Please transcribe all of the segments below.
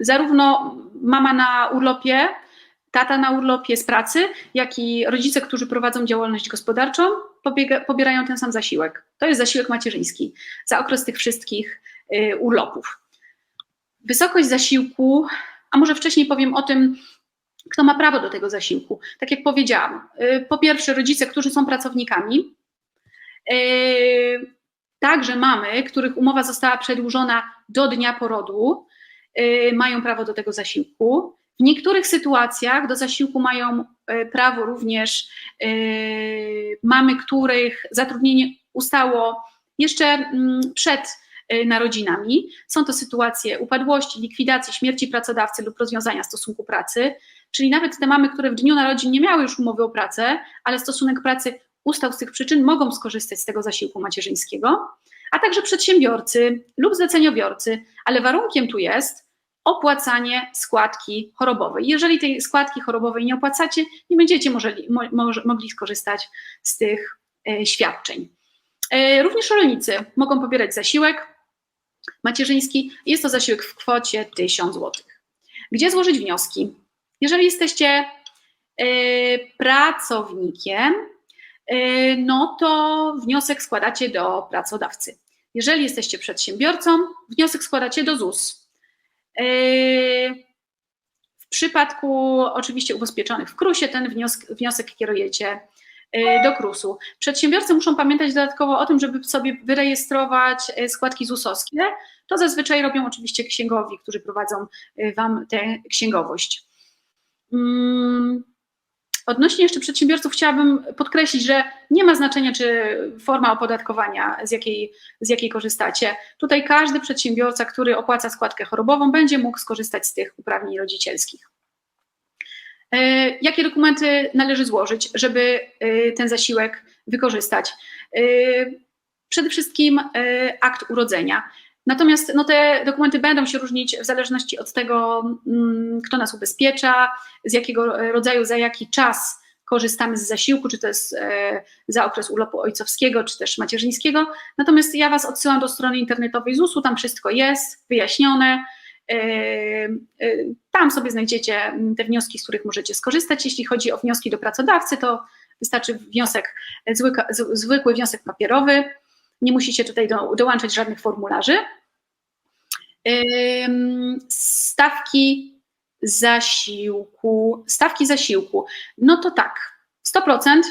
zarówno mama na urlopie, tata na urlopie z pracy, jak i rodzice, którzy prowadzą działalność gospodarczą, pobiega, pobierają ten sam zasiłek. To jest zasiłek macierzyński za okres tych wszystkich y, urlopów. Wysokość zasiłku, a może wcześniej powiem o tym, kto ma prawo do tego zasiłku. Tak jak powiedziałam, y, po pierwsze rodzice, którzy są pracownikami, y, także mamy, których umowa została przedłużona do dnia porodu, mają prawo do tego zasiłku. W niektórych sytuacjach do zasiłku mają prawo również mamy, których zatrudnienie ustało jeszcze mm, przed narodzinami. Są to sytuacje upadłości, likwidacji, śmierci pracodawcy lub rozwiązania stosunku pracy. Czyli nawet te mamy, które w dniu narodzin nie miały już umowy o pracę, ale stosunek pracy ustał z tych przyczyn, mogą skorzystać z tego zasiłku macierzyńskiego, a także przedsiębiorcy lub zleceniobiorcy, ale warunkiem tu jest opłacanie składki chorobowej. Jeżeli tej składki chorobowej nie opłacacie, nie będziecie możeli, mo, mogli skorzystać z tych e, świadczeń. E, również rolnicy mogą pobierać zasiłek macierzyński. Jest to zasiłek w kwocie 1000 zł. Gdzie złożyć wnioski? Jeżeli jesteście y, pracownikiem, no to wniosek składacie do pracodawcy. Jeżeli jesteście przedsiębiorcą, wniosek składacie do ZUS. Y, w przypadku oczywiście ubezpieczonych w KRUSie ten wniosek, wniosek kierujecie do KRUS-u. Przedsiębiorcy muszą pamiętać dodatkowo o tym, żeby sobie wyrejestrować składki ZUS-owskie. To zazwyczaj robią oczywiście księgowi, którzy prowadzą Wam tę księgowość. Mm, odnośnie jeszcze przedsiębiorców chciałabym podkreślić, że nie ma znaczenia, czy forma opodatkowania, z jakiej, z jakiej korzystacie. Tutaj każdy przedsiębiorca, który opłaca składkę chorobową, będzie mógł skorzystać z tych uprawnień rodzicielskich. E, jakie dokumenty należy złożyć, żeby e, ten zasiłek wykorzystać? E, przede wszystkim akt urodzenia. Natomiast no, te dokumenty będą się różnić w zależności od tego, mm, kto nas ubezpiecza, z jakiego rodzaju, za jaki czas korzystamy z zasiłku, czy to jest e, za okres urlopu ojcowskiego, czy też macierzyńskiego. Natomiast ja Was odsyłam do strony internetowej ZUS-u, tam wszystko jest wyjaśnione. E, e, tam sobie znajdziecie te wnioski, z których możecie skorzystać. Jeśli chodzi o wnioski do pracodawcy, to wystarczy wniosek, zwykły wniosek papierowy. Nie musicie tutaj do, dołączać żadnych formularzy. Stawki zasiłku. Stawki zasiłku. No to tak, 100%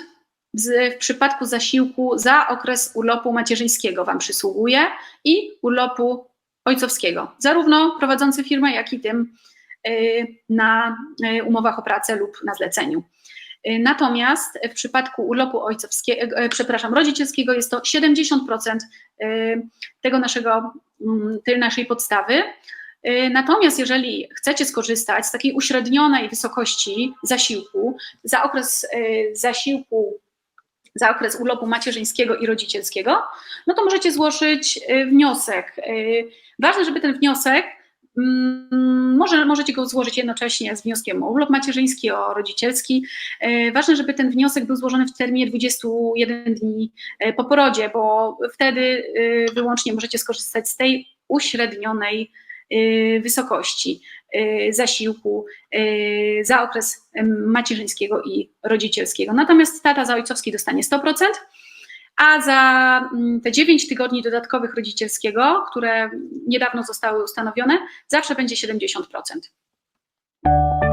w przypadku zasiłku za okres urlopu macierzyńskiego Wam przysługuje i urlopu ojcowskiego, zarówno prowadzący firmę, jak i tym y, na y, umowach o pracę lub na zleceniu. Y, natomiast w przypadku urlopu ojcowskiego, przepraszam, rodzicielskiego jest to 70% tego naszego Mm, tej naszej podstawy. Y, natomiast jeżeli chcecie skorzystać z takiej uśrednionej wysokości zasiłku za okres y, zasiłku, za okres urlopu macierzyńskiego i rodzicielskiego, no to możecie złożyć y, wniosek. Ważne, żeby ten wniosek może, możecie go złożyć jednocześnie z wnioskiem o urlop macierzyński, o rodzicielski. Ważne, żeby ten wniosek był złożony w terminie 21 dni po porodzie, bo wtedy wyłącznie możecie skorzystać z tej uśrednionej wysokości zasiłku za okres macierzyńskiego i rodzicielskiego. Natomiast tata za ojcowski dostanie 100%, a za te 9 tygodni dodatkowych rodzicielskiego, które niedawno zostały ustanowione, zawsze będzie 70%.